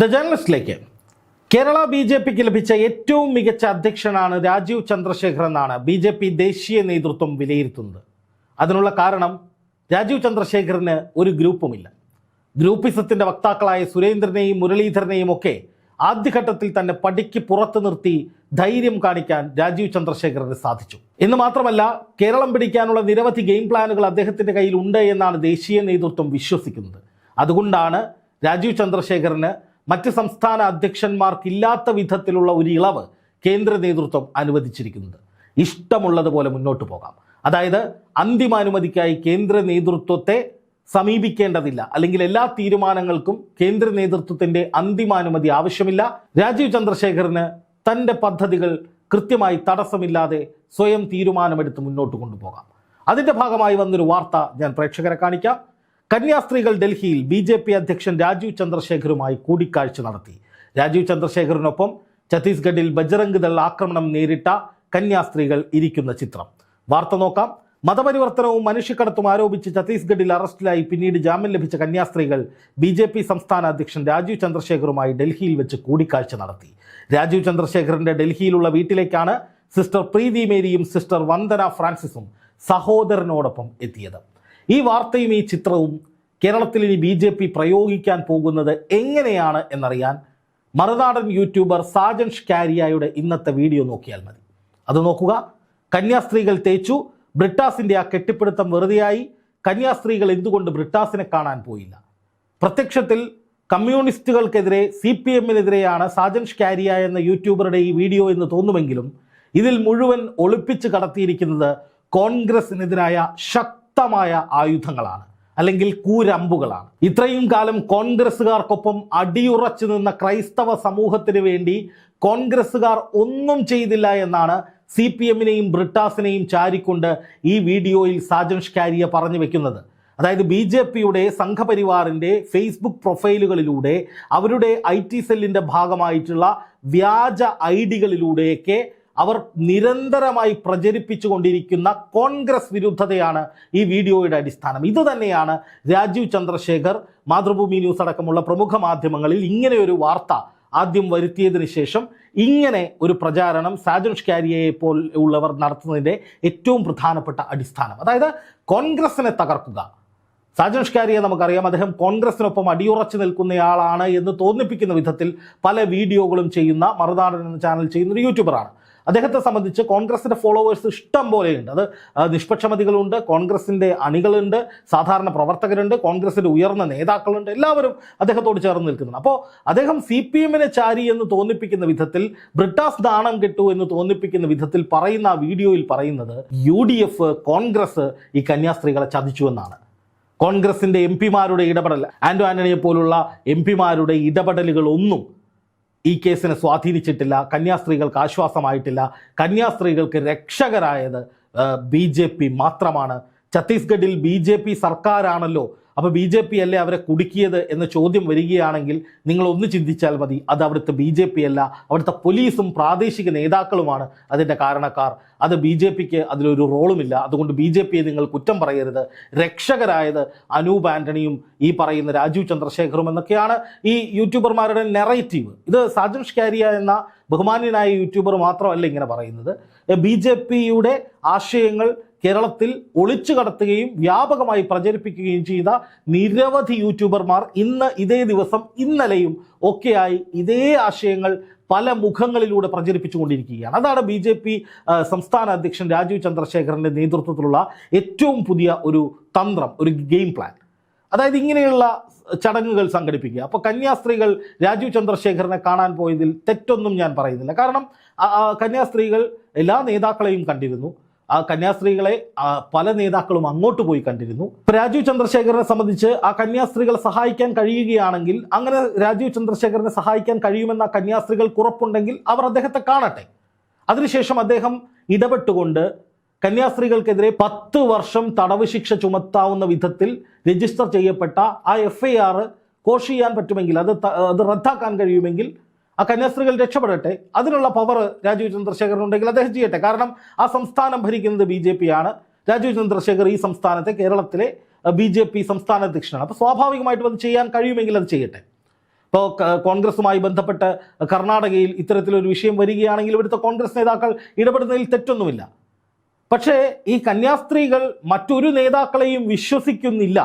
The ജേർണലിസ്റ്റിലേക്ക് Kerala B J പിക്ക് ലഭിച്ച ഏറ്റവും മികച്ച അധ്യക്ഷനാണ് രാജീവ് ചന്ദ്രശേഖർ എന്നാണ് ബി ജെ പി ദേശീയ നേതൃത്വം വിലയിരുത്തുന്നത്. അതിനുള്ള കാരണം രാജീവ് ചന്ദ്രശേഖറിന് ഒരു ഗ്രൂപ്പുമില്ല. ഗ്രൂപ്പിസത്തിന്റെ വക്താക്കളായ സുരേന്ദ്രനെയും മുരളീധരനെയും ഒക്കെ ആദ്യഘട്ടത്തിൽ തന്നെ പടിക്ക് പുറത്തു നിർത്തി ധൈര്യം കാണിക്കാൻ രാജീവ് ചന്ദ്രശേഖറിന് സാധിച്ചു. എന്ന് മാത്രമല്ല കേരളം പിടിക്കാനുള്ള നിരവധി ഗെയിം പ്ലാനുകൾ അദ്ദേഹത്തിന്റെ കയ്യിൽ ഉണ്ട് എന്നാണ് ദേശീയ നേതൃത്വം വിശ്വസിക്കുന്നത്. അതുകൊണ്ടാണ് രാജീവ് ചന്ദ്രശേഖറിന് മറ്റ് സംസ്ഥാന അധ്യക്ഷന്മാർക്കില്ലാത്ത വിധത്തിലുള്ള ഒരു ഇളവ് കേന്ദ്ര നേതൃത്വം അനുവദിച്ചിരിക്കുന്നത്. ഇഷ്ടമുള്ളതുപോലെ മുന്നോട്ട് പോകാം. അതായത് അന്തിമാനുമതിക്കായി കേന്ദ്ര നേതൃത്വത്തെ സമീപിക്കേണ്ടതില്ല. അല്ലെങ്കിൽ എല്ലാ തീരുമാനങ്ങൾക്കും കേന്ദ്ര നേതൃത്വത്തിന്റെ അന്തിമാനുമതി ആവശ്യമില്ല. രാജീവ് ചന്ദ്രശേഖറിന് തന്റെ പദ്ധതികൾ കൃത്യമായി തടസ്സമില്ലാതെ സ്വയം തീരുമാനമെടുത്ത് മുന്നോട്ട് കൊണ്ടുപോകാം. അതിന്റെ ഭാഗമായി വന്നൊരു വാർത്ത ഞാൻ പ്രേക്ഷകരെ കാണിക്കാം. കന്യാസ്ത്രീകൾ ഡൽഹിയിൽ ബി ജെ പി അധ്യക്ഷൻ രാജീവ് ചന്ദ്രശേഖറുമായി കൂടിക്കാഴ്ച നടത്തി. രാജീവ് ചന്ദ്രശേഖറിനൊപ്പം ഛത്തീസ്ഗഡിൽ ബജറംഗ് ദൾ ആക്രമണം നേരിട്ട കന്യാസ്ത്രീകൾ ഇരിക്കുന്ന ചിത്രം. വാർത്ത നോക്കാം. മതപരിവർത്തനവും മനുഷ്യക്കടത്തും ആരോപിച്ച് ഛത്തീസ്ഗഡിൽ അറസ്റ്റിലായി പിന്നീട് ജാമ്യം ലഭിച്ച കന്യാസ്ത്രീകൾ ബി ജെ പി സംസ്ഥാന അധ്യക്ഷൻ രാജീവ് ചന്ദ്രശേഖറുമായി ഡൽഹിയിൽ വെച്ച് കൂടിക്കാഴ്ച നടത്തി. രാജീവ് ചന്ദ്രശേഖറിന്റെ ഡൽഹിയിലുള്ള വീട്ടിലേക്കാണ് സിസ്റ്റർ പ്രീതി മേരിയും സിസ്റ്റർ വന്ദന ഫ്രാൻസിസും സഹോദരനോടൊപ്പം എത്തിയത്. ഈ വാർത്തയും ഈ ചിത്രവും കേരളത്തിൽ ഇനി ബി ജെ പി പ്രയോഗിക്കാൻ പോകുന്നത് എങ്ങനെയാണ് എന്നറിയാൻ മറുനാടൻ യൂട്യൂബർ സാജൻ ഷ്കാരിയായുടെ ഇന്നത്തെ വീഡിയോ നോക്കിയാൽ മതി. അത് നോക്കുക. കന്യാസ്ത്രീകൾ തേച്ചു. ബ്രിട്ടാസിന്റെ ആ കെട്ടിപ്പിടുത്തം വെറുതെയായി. കന്യാസ്ത്രീകൾ എന്തുകൊണ്ട് ബ്രിട്ടാസിനെ കാണാൻ പോയില്ല? പ്രത്യക്ഷത്തിൽ കമ്മ്യൂണിസ്റ്റുകൾക്കെതിരെ സി പി എമ്മിനെതിരെയാണ് സാജൻ ഷ്കാരിയ എന്ന യൂട്യൂബറുടെ ഈ വീഡിയോ എന്ന് തോന്നുമെങ്കിലും ഇതിൽ മുഴുവൻ ഒളിപ്പിച്ച് കടത്തിയിരിക്കുന്നത് കോൺഗ്രസിനെതിരായ ശക്തമായ ആയുധങ്ങളാണ് അല്ലെങ്കിൽ കൂരമ്പുകളാണ്. ഇത്രയും കാലം കോൺഗ്രസ്സുകാർക്കൊപ്പം അടിയുറച്ചു നിന്ന ക്രൈസ്തവ സമൂഹത്തിന് വേണ്ടി കോൺഗ്രസ്സുകാർ ഒന്നും ചെയ്തില്ല എന്നാണ് സി പി എമ്മിനെയും ബ്രിട്ടാസിനെയും ചാരിക്കൊണ്ട് ഈ വീഡിയോയിൽ സാജൻ ഷ്കാരിയ പറഞ്ഞു വെക്കുന്നത്. അതായത് ബി ജെ പിയുടെ സംഘപരിവാറിന്റെ ഫേസ്ബുക്ക് പ്രൊഫൈലുകളിലൂടെ അവരുടെ ഐ ടി സെല്ലിന്റെ ഭാഗമായിട്ടുള്ള വ്യാജ ഐ ഡികളിലൂടെയൊക്കെ അവർ നിരന്തരമായി പ്രചരിപ്പിച്ചുകൊണ്ടിരിക്കുന്ന കോൺഗ്രസ് വിരുദ്ധതയാണ് ഈ വീഡിയോയുടെ അടിസ്ഥാനം. ഇതുതന്നെയാണ് രാജീവ് ചന്ദ്രശേഖർ മാതൃഭൂമി ന്യൂസ് അടക്കമുള്ള പ്രമുഖ മാധ്യമങ്ങളിൽ ഇങ്ങനെ ഒരു വാർത്ത ആദ്യം വരുത്തിയതിന് ശേഷം ഇങ്ങനെ ഒരു പ്രചാരണം സാജൻ പോൽ പോലുള്ളവർ നടത്തുന്നതിന്റെ ഏറ്റവും പ്രധാനപ്പെട്ട അടിസ്ഥാനം. അതായത് കോൺഗ്രസിനെ തകർക്കുക. സാജുഷ് കാരിയെ നമുക്കറിയാം അദ്ദേഹം കോൺഗ്രസിനൊപ്പം അടിയുറച്ചു നിൽക്കുന്നയാളാണ് എന്ന് തോന്നിപ്പിക്കുന്ന വിധത്തിൽ പല വീഡിയോകളും ചെയ്യുന്ന മറുനാടൻ എന്ന ചാനൽ ചെയ്യുന്ന ഒരു യൂട്യൂബറാണ്. അദ്ദേഹത്തെ സംബന്ധിച്ച് കോൺഗ്രസിന്റെ ഫോളോവേഴ്സ് ഇഷ്ടം പോലെയുണ്ട് അത് നിഷ്പക്ഷമതികളുണ്ട് കോൺഗ്രസിന്റെ അണികളുണ്ട് സാധാരണ പ്രവർത്തകരുണ്ട് കോൺഗ്രസിന്റെ ഉയർന്ന നേതാക്കളുണ്ട് എല്ലാവരും അദ്ദേഹത്തോട് ചേർന്ന് നിൽക്കുന്നുണ്ട്. അപ്പോൾ അദ്ദേഹം സി പി എമ്മിനെ ചാരി എന്ന് തോന്നിപ്പിക്കുന്ന വിധത്തിൽ ബ്രിട്ടാസ് ദാനം കിട്ടു എന്ന് തോന്നിപ്പിക്കുന്ന വിധത്തിൽ പറയുന്ന ആ വീഡിയോയിൽ പറയുന്നത് യു ഡി എഫ് കോൺഗ്രസ് ഈ കന്യാസ്ത്രീകളെ ചതിച്ചു എന്നാണ്. കോൺഗ്രസിന്റെ എം പിമാരുടെ ഇടപെടൽ ആന്റോ ആന്റണിയെ പോലുള്ള എം പിമാരുടെ ഇടപെടലുകൾ ഒന്നും ഈ കേസിനെ സ്വാധീനിച്ചിട്ടില്ല കന്യാസ്ത്രീകൾക്ക് ആശ്വാസമായിട്ടില്ല കന്യാസ്ത്രീകൾക്ക് രക്ഷകരായത് ബി മാത്രമാണ്. ഛത്തീസ്ഗഡിൽ ബി സർക്കാരാണല്ലോ അപ്പോൾ ബി ജെ പി അല്ലേ അവരെ കുടുക്കിയത് എന്ന ചോദ്യം വരികയാണെങ്കിൽ നിങ്ങൾ ഒന്ന് ചിന്തിച്ചാൽ മതി അത് അവിടുത്തെ ബി ജെ പി അല്ല അവിടുത്തെ പോലീസും പ്രാദേശിക നേതാക്കളുമാണ് അതിന്റെ കാരണക്കാർ. അത് ബി ജെ പിക്ക് അതിലൊരു റോളുമില്ല. അതുകൊണ്ട് ബി ജെ പിയെ നിങ്ങൾ കുറ്റം പറയരുത്. രക്ഷകരായത് അനൂപ് ആന്റണിയും ഈ പറയുന്ന രാജീവ് ചന്ദ്രശേഖറും എന്നൊക്കെയാണ് ഈ യൂട്യൂബർമാരുടെ നെറേറ്റീവ് ഇത് സാജൻ കാരിയ എന്ന ബഹുമാന്യനായ യൂട്യൂബർ മാത്രമല്ല ഇങ്ങനെ പറയുന്നത്. ബി ജെ പിയുടെ ആശയങ്ങൾ കേരളത്തിൽ ഒളിച്ചു കടത്തുകയും വ്യാപകമായി പ്രചരിപ്പിക്കുകയും ചെയ്ത നിരവധി യൂട്യൂബർമാർ ഇന്ന് ഇതേ ദിവസം ഇന്നലെയും ഒക്കെയായി ഇതേ ആശയങ്ങൾ പല മുഖങ്ങളിലൂടെ പ്രചരിപ്പിച്ചുകൊണ്ടിരിക്കുകയാണ്. അതാണ് ബി ജെ പി സംസ്ഥാന അധ്യക്ഷൻ രാജീവ് ചന്ദ്രശേഖരന്റെ നേതൃത്വത്തിലുള്ള ഏറ്റവും പുതിയ ഒരു തന്ത്രം ഒരു ഗെയിം പ്ലാൻ. അതായത് ഇങ്ങനെയുള്ള ചടങ്ങുകൾ സംഘടിപ്പിക്കുക. അപ്പോൾ കന്യാസ്ത്രീകൾ രാജീവ് ചന്ദ്രശേഖരനെ കാണാൻ പോയതിൽ തെറ്റൊന്നും ഞാൻ പറയുന്നില്ല. കാരണം കന്യാസ്ത്രീകൾ എല്ലാ നേതാക്കളെയും കണ്ടിരുന്നു. ആ കന്യാസ്ത്രീകളെ പല നേതാക്കളും അങ്ങോട്ട് പോയി കണ്ടിരുന്നു. രാജീവ് ചന്ദ്രശേഖരനെ സംബന്ധിച്ച് ആ കന്യാസ്ത്രീകളെ സഹായിക്കാൻ കഴിയുകയാണെങ്കിൽ അങ്ങനെ രാജീവ് ചന്ദ്രശേഖരനെ സഹായിക്കാൻ കഴിയുമെന്ന കന്യാസ്ത്രീകൾക്ക് ഉറപ്പുണ്ടെങ്കിൽ അവർ അദ്ദേഹത്തെ കാണട്ടെ. അതിനുശേഷം അദ്ദേഹം ഇടപെട്ടുകൊണ്ട് കന്യാസ്ത്രീകൾക്കെതിരെ പത്ത് വർഷം തടവ് ശിക്ഷ ചുമത്താവുന്ന വിധത്തിൽ രജിസ്റ്റർ ചെയ്യപ്പെട്ട ആ എഫ് ഐ ആർ കോഷ് ചെയ്യാൻ പറ്റുമെങ്കിൽ അത് അത് റദ്ദാക്കാൻ കഴിയുമെങ്കിൽ ആ കന്യാസ്ത്രീകൾ രക്ഷപ്പെടട്ടെ. അതിനുള്ള പവർ രാജീവ് ചന്ദ്രശേഖരൻ ഉണ്ടെങ്കിൽ അദ്ദേഹം ചെയ്യട്ടെ. കാരണം ആ സംസ്ഥാനം ഭരിക്കുന്നത് ബി ജെ പി ആണ് രാജീവ് ചന്ദ്രശേഖർ ഈ സംസ്ഥാനത്തെ കേരളത്തിലെ ബി ജെ പി സംസ്ഥാന അധ്യക്ഷനാണ്. അപ്പോൾ സ്വാഭാവികമായിട്ടും അത് ചെയ്യാൻ കഴിയുമെങ്കിൽ അത് ചെയ്യട്ടെ. ഇപ്പോൾ കോൺഗ്രസുമായി ബന്ധപ്പെട്ട് കർണാടകയിൽ ഇത്തരത്തിലൊരു വിഷയം വരികയാണെങ്കിൽ ഇവിടുത്തെ കോൺഗ്രസ് നേതാക്കൾ ഇടപെടുന്നതിൽ തെറ്റൊന്നുമില്ല. പക്ഷേ ഈ കന്യാസ്ത്രീകൾ മറ്റൊരു നേതാക്കളെയും വിശ്വസിക്കുന്നില്ല.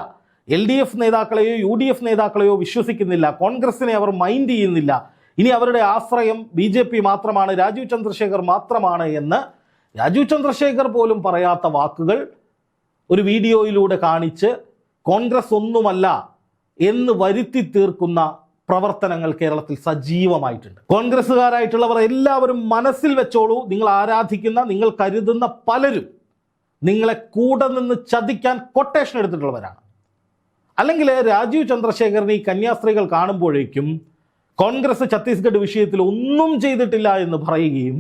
എൽ ഡി എഫ് നേതാക്കളെയോ യു ഡി എഫ് നേതാക്കളെയോ വിശ്വസിക്കുന്നില്ല. കോൺഗ്രസിനെ അവർ മൈൻഡ് ചെയ്യുന്നില്ല. ഇനി അവരുടെ ആശ്രയം ബി ജെ പി മാത്രമാണ് രാജീവ് ചന്ദ്രശേഖർ മാത്രമാണ് എന്ന് രാജീവ് ചന്ദ്രശേഖർ പോലും പറയാത്ത വാക്കുകൾ ഒരു വീഡിയോയിലൂടെ കാണിച്ച് കോൺഗ്രസ് ഒന്നുമല്ല എന്ന് വരുത്തി തീർക്കുന്ന പ്രവർത്തനങ്ങൾ കേരളത്തിൽ സജീവമായിട്ടുണ്ട്. കോൺഗ്രസ്സുകാരായിട്ടുള്ളവർ എല്ലാവരും മനസ്സിൽ വെച്ചോളൂ നിങ്ങൾ ആരാധിക്കുന്ന നിങ്ങൾ കരുതുന്ന പലരും നിങ്ങളെ കൂടെ നിന്ന് ചതിക്കാൻ കൊട്ടേഷൻ എടുത്തിട്ടുള്ളവരാണ്. അല്ലെങ്കിൽ രാജീവ് ചന്ദ്രശേഖരൻ ഈ കന്യാസ്ത്രീകൾ കാണുമ്പോഴേക്കും കോൺഗ്രസ് ഛത്തീസ്ഗഡ് വിഷയത്തിൽ ഒന്നും ചെയ്തിട്ടില്ല എന്ന് പറയുകയും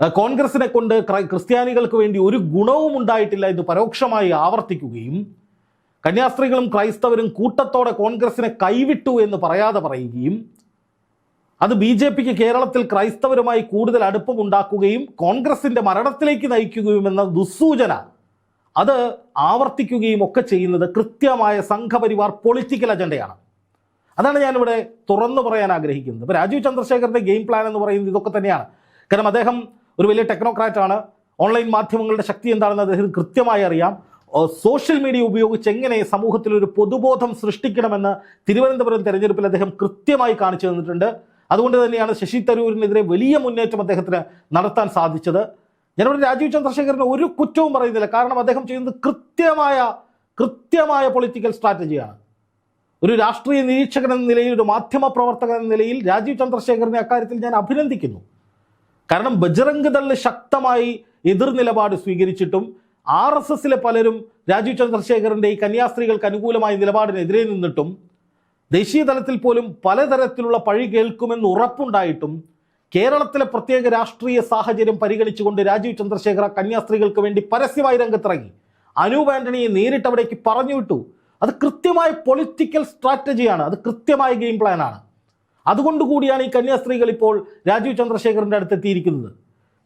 കോൺഗ്രസിനെ കൊണ്ട് ക്രിസ്ത്യാനികൾക്ക് വേണ്ടി ഒരു ഗുണവും ഉണ്ടായിട്ടില്ല എന്ന് പരോക്ഷമായി ആവർത്തിക്കുകയും കന്യാസ്ത്രീകളും ക്രൈസ്തവരും കൂട്ടത്തോടെ കോൺഗ്രസിനെ കൈവിട്ടു എന്ന് പറയാതെ പറയുകയും അത് ബി ജെ പിക്ക് കേരളത്തിൽ ക്രൈസ്തവരുമായി കൂടുതൽ അടുപ്പമുണ്ടാക്കുകയും കോൺഗ്രസിന്റെ മരണത്തിലേക്ക് നയിക്കുകയും എന്ന ദുസ്സൂചന അത് ആവർത്തിക്കുകയും ഒക്കെ ചെയ്യുന്നത് കൃത്യമായ സംഘപരിവാർ പൊളിറ്റിക്കൽ അജണ്ടയാണ്. അതാണ് ഞാനിവിടെ തുറന്നു പറയാൻ ആഗ്രഹിക്കുന്നത്. ഇപ്പോൾ രാജീവ് ചന്ദ്രശേഖറിന്റെ ഗെയിം പ്ലാൻ എന്ന് പറയുന്നത് ഇതൊക്കെ തന്നെയാണ്. കാരണം അദ്ദേഹം ഒരു വലിയ ടെക്നോക്രാറ്റ് ആണ്. ഓൺലൈൻ മാധ്യമങ്ങളുടെ ശക്തി എന്താണെന്ന് അദ്ദേഹം കൃത്യമായി അറിയാം. സോഷ്യൽ മീഡിയ ഉപയോഗിച്ച് എങ്ങനെ സമൂഹത്തിൽ ഒരു പൊതുബോധം സൃഷ്ടിക്കണമെന്ന് തിരുവനന്തപുരം തെരഞ്ഞെടുപ്പിൽ അദ്ദേഹം കൃത്യമായി കാണിച്ചു തന്നിട്ടുണ്ട്. അതുകൊണ്ട് തന്നെയാണ് ശശി തരൂരിനെതിരെ വലിയ മുന്നേറ്റം അദ്ദേഹത്തിന് നടത്താൻ സാധിച്ചത്. ഞാനിവിടെ രാജീവ് ചന്ദ്രശേഖരന് ഒരു കുറ്റവും പറയുന്നില്ല. കാരണം അദ്ദേഹം ചെയ്യുന്നത് കൃത്യമായ കൃത്യമായ പൊളിറ്റിക്കൽ സ്ട്രാറ്റജിയാണ് ഒരു രാഷ്ട്രീയ നിരീക്ഷകൻ എന്ന നിലയിൽ ഒരു മാധ്യമ പ്രവർത്തകൻ എന്ന നിലയിൽ രാജീവ് ചന്ദ്രശേഖരനെ അക്കാര്യത്തിൽ ഞാൻ അഭിനന്ദിക്കുന്നു. കാരണം ബജറംഗ് ദൾ ശക്തമായി എതിർ നിലപാട് സ്വീകരിച്ചിട്ടും ആർ എസ് എസിലെ പലരും രാജീവ് ചന്ദ്രശേഖരന്റെ ഈ കന്യാസ്ത്രീകൾക്ക് അനുകൂലമായ നിലപാടിനെതിരെ നിന്നിട്ടും ദേശീയ തലത്തിൽ പോലും പലതരത്തിലുള്ള പഴി കേൾക്കുമെന്ന് ഉറപ്പുണ്ടായിട്ടും കേരളത്തിലെ പ്രത്യേക രാഷ്ട്രീയ സാഹചര്യം പരിഗണിച്ചുകൊണ്ട് രാജീവ് ചന്ദ്രശേഖർ കന്യാസ്ത്രീകൾക്ക് വേണ്ടി പരസ്യമായി രംഗത്തിറങ്ങി. അനൂപ് ആന്റണിയെ നേരിട്ട് അവിടേക്ക് പറഞ്ഞു വിട്ടു. അത് കൃത്യമായ പൊളിറ്റിക്കൽ സ്ട്രാറ്റജിയാണ് അത് കൃത്യമായ ഗെയിം പ്ലാനാണ് അതുകൊണ്ടുകൂടിയാണ് ഈ കന്യാസ്ത്രീകൾ ഇപ്പോൾ രാജീവ് ചന്ദ്രശേഖറിന്റെ അടുത്തെത്തിയിരിക്കുന്നത്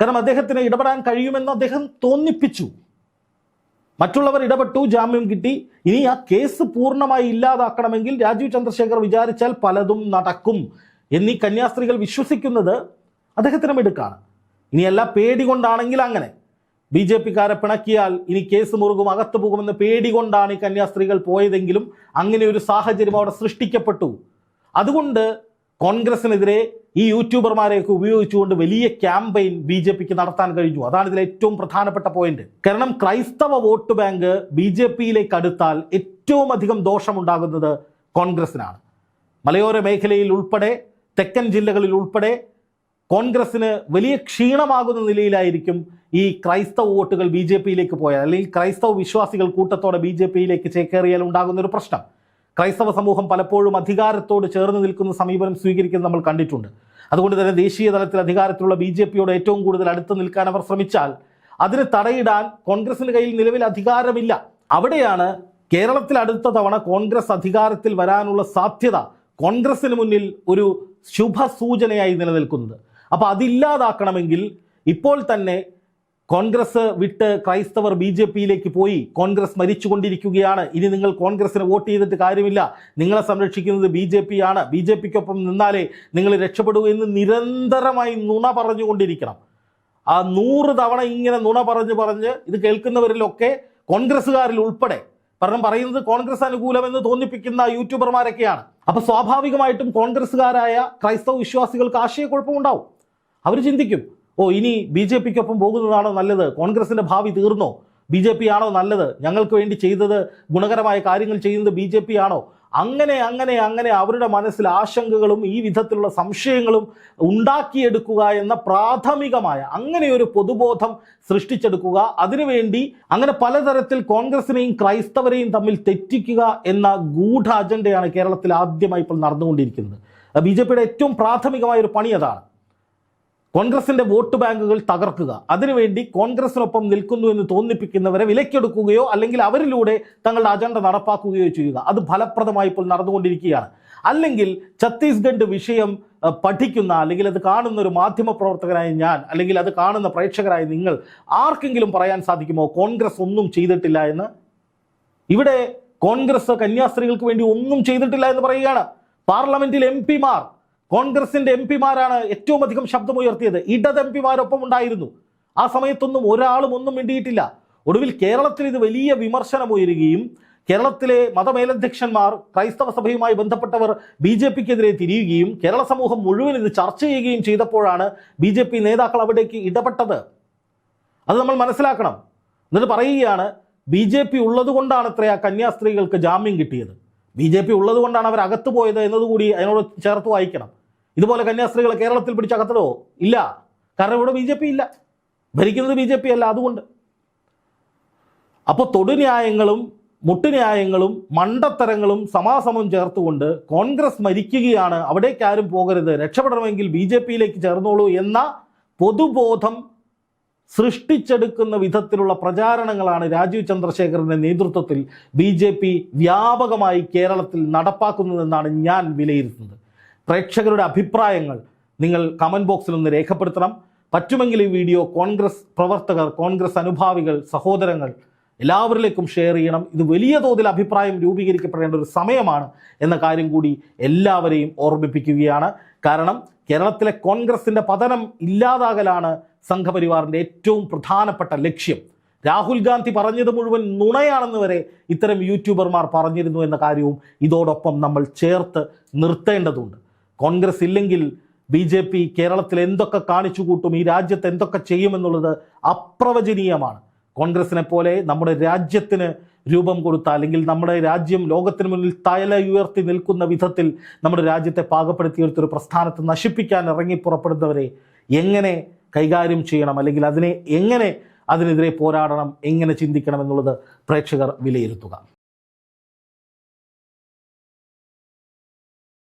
കാരണം അദ്ദേഹത്തിന് ഇടപെടാൻ കഴിയുമെന്ന് അദ്ദേഹം തോന്നിപ്പിച്ചു. മറ്റുള്ളവർ ഇടപെട്ടു ജാമ്യം കിട്ടി. ഇനി ആ കേസ് പൂർണമായി ഇല്ലാതാക്കണമെങ്കിൽ രാജീവ് ചന്ദ്രശേഖർ വിചാരിച്ചാൽ പലതും നടക്കും എന്നീ കന്യാസ്ത്രീകൾ വിശ്വസിക്കുന്നത് അദ്ദേഹത്തിന് മിടുക്കാണ്. ഇനിയല്ല പേടി കൊണ്ടാണെങ്കിൽ അങ്ങനെ. ബി ജെ പിക്കാരെ പിണക്കിയാൽ ഇനി കേസ് മുറുകും അകത്തു പോകുമെന്ന് പേടി കൊണ്ടാണ് ഈ കന്യാസ്ത്രീകൾ പോയതെങ്കിലും അങ്ങനെ ഒരു സാഹചര്യം അവിടെ സൃഷ്ടിക്കപ്പെട്ടു. അതുകൊണ്ട് കോൺഗ്രസിനെതിരെ ഈ യൂട്യൂബർമാരെയൊക്കെ ഉപയോഗിച്ചുകൊണ്ട് വലിയ ക്യാമ്പയിൻ ബി ജെ പിക്ക് നടത്താൻ കഴിഞ്ഞു. അതാണ് ഇതിലെ ഏറ്റവും പ്രധാനപ്പെട്ട പോയിന്റ്. കാരണം ക്രൈസ്തവ വോട്ട് ബാങ്ക് ബി ജെ പിയിലേക്ക് അടുത്താൽ ഏറ്റവും അധികം ദോഷമുണ്ടാകുന്നത് കോൺഗ്രസിനാണ്. മലയോര മേഖലയിൽ ഉൾപ്പെടെ തെക്കൻ ജില്ലകളിൽ ഉൾപ്പെടെ കോൺഗ്രസിന് വലിയ ക്ഷീണമാകുന്ന നിലയിലായിരിക്കും ഈ ക്രൈസ്തവ വോട്ടുകൾ ബി ജെ പിയിലേക്ക് പോയാൽ. അല്ലെങ്കിൽ ക്രൈസ്തവ വിശ്വാസികൾ കൂട്ടത്തോടെ ബി ജെ പിയിലേക്ക് ചേക്കേറിയാൽ ഉണ്ടാകുന്ന ഒരു പ്രശ്നം. ക്രൈസ്തവ സമൂഹം പലപ്പോഴും അധികാരത്തോട് ചേർന്ന് നിൽക്കുന്ന സമീപനം സ്വീകരിക്കുന്നത് നമ്മൾ കണ്ടിട്ടുണ്ട്. അതുകൊണ്ട് തന്നെ ദേശീയ തലത്തിൽ അധികാരത്തിലുള്ള ബി ജെ പിയോട് ഏറ്റവും കൂടുതൽ അടുത്ത് നിൽക്കാൻ അവർ ശ്രമിച്ചാൽ അതിന് തടയിടാൻ കോൺഗ്രസിന് കയ്യിൽ നിലവിൽ അധികാരമില്ല. അവിടെയാണ് കേരളത്തിൽ അടുത്ത തവണ കോൺഗ്രസ് അധികാരത്തിൽ വരാനുള്ള സാധ്യത കോൺഗ്രസിന് മുന്നിൽ ഒരു ശുഭസൂചനയായി നിലനിൽക്കുന്നത്. അപ്പോൾ അതില്ലാതാക്കണമെങ്കിൽ ഇപ്പോൾ തന്നെ കോൺഗ്രസ് വിട്ട് ക്രൈസ്തവർ ബി ജെ പിയിലേക്ക് പോയി കോൺഗ്രസ് മരിച്ചുകൊണ്ടിരിക്കുകയാണ്. ഇനി നിങ്ങൾ കോൺഗ്രസിന് വോട്ട് ചെയ്തിട്ട് കാര്യമില്ല. നിങ്ങളെ സംരക്ഷിക്കുന്നത് ബി ജെ പി ആണ് ബി ജെ പിക്കൊപ്പം നിന്നാലേ നിങ്ങൾ രക്ഷപ്പെടൂ എന്ന് നിരന്തരമായി നുണ പറഞ്ഞുകൊണ്ടിരിക്കണം. ആ നൂറ് തവണ ഇങ്ങനെ നുണ പറഞ്ഞ് പറഞ്ഞ് ഇത് കേൾക്കുന്നവരിലൊക്കെ കോൺഗ്രസ്സുകാരിൽ ഉൾപ്പെടെ. കാരണം പറയുന്നത് കോൺഗ്രസ് അനുകൂലമെന്ന് തോന്നിപ്പിക്കുന്ന യൂട്യൂബർമാരൊക്കെയാണ്. അപ്പോൾ സ്വാഭാവികമായിട്ടും കോൺഗ്രസ്സുകാരായ ക്രൈസ്തവ വിശ്വാസികൾക്ക് ആശയക്കുഴപ്പമുണ്ടാവും. അവർ ചിന്തിക്കും ഓ ഇനി ബി ജെ പിക്കൊപ്പം പോകുന്നതാണോ നല്ലത്? കോൺഗ്രസിന്റെ ഭാവി തീർന്നോ? ബി ജെ പി ആണോ നല്ലത്? ഞങ്ങൾക്ക് വേണ്ടി ചെയ്തത് ഗുണകരമായ കാര്യങ്ങൾ ചെയ്യുന്നത് ബി ജെ പി ആണോ അങ്ങനെ അങ്ങനെ അങ്ങനെ അവരുടെ മനസ്സിൽ ആശങ്കകളും ഈ വിധത്തിലുള്ള സംശയങ്ങളും ഉണ്ടാക്കിയെടുക്കുക എന്ന പ്രാഥമികമായ അങ്ങനെ ഒരു പൊതുബോധം സൃഷ്ടിച്ചെടുക്കുക. അതിനുവേണ്ടി അങ്ങനെ പലതരത്തിൽ കോൺഗ്രസിനെയും ക്രൈസ്തവരെയും തമ്മിൽ തെറ്റിക്കുക എന്ന ഗൂഢ അജണ്ടയാണ് കേരളത്തിൽ ആദ്യമായി ഇപ്പോൾ നടന്നുകൊണ്ടിരിക്കുന്നത്. ബി ജെ പിയുടെ ഏറ്റവും പ്രാഥമികമായ ഒരു പണി അതാണ്. കോൺഗ്രസിന്റെ വോട്ട് ബാങ്കുകൾ തകർക്കുക. അതിനുവേണ്ടി കോൺഗ്രസിനൊപ്പം നിൽക്കുന്നു എന്ന് തോന്നിപ്പിക്കുന്നവരെ വിലക്കെടുക്കുകയോ അല്ലെങ്കിൽ അവരിലൂടെ തങ്ങളുടെ അജണ്ട നടപ്പാക്കുകയോ ചെയ്യുക. അത് ഫലപ്രദമായി ഇപ്പോൾ നടന്നുകൊണ്ടിരിക്കുകയാണ്. അല്ലെങ്കിൽ ഛത്തീസ്ഗഡ് വിഷയം പഠിക്കുന്ന അല്ലെങ്കിൽ അത് കാണുന്ന ഒരു മാധ്യമ പ്രവർത്തകനായ ഞാൻ അല്ലെങ്കിൽ അത് കാണുന്ന പ്രേക്ഷകരായ നിങ്ങൾ ആർക്കെങ്കിലും പറയാൻ സാധിക്കുമോ കോൺഗ്രസ് ഒന്നും ചെയ്തിട്ടില്ല എന്ന്? ഇവിടെ കോൺഗ്രസ് കന്യാസ്ത്രീകൾക്ക് വേണ്ടി ഒന്നും ചെയ്തിട്ടില്ല എന്ന് പറയുകയാണ്. പാർലമെന്റിൽ എം പിമാർ കോൺഗ്രസിന്റെ എം പിമാരാണ് ഏറ്റവും അധികം ശബ്ദമുയർത്തിയത്. ഇടത് എം പിമാരൊപ്പം ഉണ്ടായിരുന്നു. ആ സമയത്തൊന്നും ഒരാളും ഒന്നും മിണ്ടിയിട്ടില്ല. ഒടുവിൽ കേരളത്തിൽ ഇത് വലിയ വിമർശനം ഉയരുകയും കേരളത്തിലെ മതമേലധ്യക്ഷന്മാർ ക്രൈസ്തവ സഭയുമായി ബന്ധപ്പെട്ടവർ ബി ജെ പിക്കെതിരെ തിരിയുകയും കേരള സമൂഹം മുഴുവൻ ഇത് ചർച്ച ചെയ്യുകയും ചെയ്തപ്പോഴാണ് ബി ജെ പി നേതാക്കൾ അവിടേക്ക് ഇടപെട്ടത്. അത് നമ്മൾ മനസ്സിലാക്കണം. എന്നിട്ട് പറയുകയാണ് ബി ജെ പി ഉള്ളതുകൊണ്ടാണ് ആ കന്യാസ്ത്രീകൾക്ക് ജാമ്യം കിട്ടിയത്. ബി ജെ പി ഉള്ളത് കൊണ്ടാണ് അവർ അകത്ത് പോയത് എന്നതുകൂടി അതിനോട് ചേർത്ത് വായിക്കണം. ഇതുപോലെ കന്യാസ്ത്രീകൾ കേരളത്തിൽ പിടിച്ച് അകത്തടോ ഇല്ല. കാരണം ഇവിടെ ബി ജെ പി ഇല്ല. ഭരിക്കുന്നത് ബി ജെ പി അല്ല. അതുകൊണ്ട്. അപ്പോൾ തൊടുന്യായങ്ങളും മുട്ടുന്യായങ്ങളും മണ്ടത്തരങ്ങളും സമാസമം ചേർത്തുകൊണ്ട് കോൺഗ്രസ് മരിക്കുകയാണ്. അവിടേക്ക് ആരും പോകരുത്. രക്ഷപ്പെടണമെങ്കിൽ ബി ജെ പിയിലേക്ക് ചേർന്നോളൂ എന്ന പൊതുബോധം സൃഷ്ടിച്ചെടുക്കുന്ന വിധത്തിലുള്ള പ്രചാരണങ്ങളാണ് രാജീവ് ചന്ദ്രശേഖരന്റെ നേതൃത്വത്തിൽ ബി ജെ പി വ്യാപകമായി കേരളത്തിൽ നടപ്പാക്കുന്നതെന്നാണ് ഞാൻ വിലയിരുത്തുന്നത്. പ്രേക്ഷകരുടെ അഭിപ്രായങ്ങൾ നിങ്ങൾ കമന്റ് ബോക്സിൽ ഒന്ന് രേഖപ്പെടുത്തണം. പറ്റുമെങ്കിൽ ഈ വീഡിയോ കോൺഗ്രസ് പ്രവർത്തകർ കോൺഗ്രസ് അനുഭാവികൾ സഹോദരങ്ങൾ എല്ലാവരിലേക്കും ഷെയർ ചെയ്യണം. ഇത് വലിയ തോതിൽ അഭിപ്രായം രൂപീകരിക്കപ്പെടേണ്ട ഒരു സമയമാണ് എന്ന കാര്യം കൂടി എല്ലാവരെയും ഓർമ്മിപ്പിക്കുകയാണ്. കാരണം കേരളത്തിലെ കോൺഗ്രസിന്റെ പതനം ഇല്ലാതാകലാണ് സംഘപരിവാറിന്റെ ഏറ്റവും പ്രധാനപ്പെട്ട ലക്ഷ്യം. രാഹുൽ ഗാന്ധി പറഞ്ഞത് മുഴുവൻ നുണയാണെന്ന് വരെ ഇത്തരം യൂട്യൂബർമാർ പറഞ്ഞിരുന്നു എന്ന കാര്യവും ഇതോടൊപ്പം നമ്മൾ ചേർത്ത് നിർത്തേണ്ടതുണ്ട്. കോൺഗ്രസ് ഇല്ലെങ്കിൽ ബി ജെ പി കേരളത്തിൽ എന്തൊക്കെ കാണിച്ചു കൂട്ടും ഈ രാജ്യത്ത് എന്തൊക്കെ ചെയ്യുമെന്നുള്ളത് അപ്രവചനീയമാണ്. കോൺഗ്രസിനെ പോലെ നമ്മുടെ രാജ്യത്തിന് രൂപം കൊടുത്ത അല്ലെങ്കിൽ നമ്മുടെ രാജ്യം ലോകത്തിന് മുന്നിൽ തല ഉയർത്തി നിൽക്കുന്ന വിധത്തിൽ നമ്മുടെ രാജ്യത്തെ പാകപ്പെടുത്തിയെടുത്തൊരു പ്രസ്ഥാനത്ത് നശിപ്പിക്കാൻ ഇറങ്ങി പുറപ്പെടുന്നവരെ എങ്ങനെ കൈകാര്യം ചെയ്യണം അല്ലെങ്കിൽ അതിനെ എങ്ങനെ അതിനെതിരെ പോരാടണം എങ്ങനെ ചിന്തിക്കണം എന്നുള്ളത് പ്രേക്ഷകർ വിലയിരുത്തുക.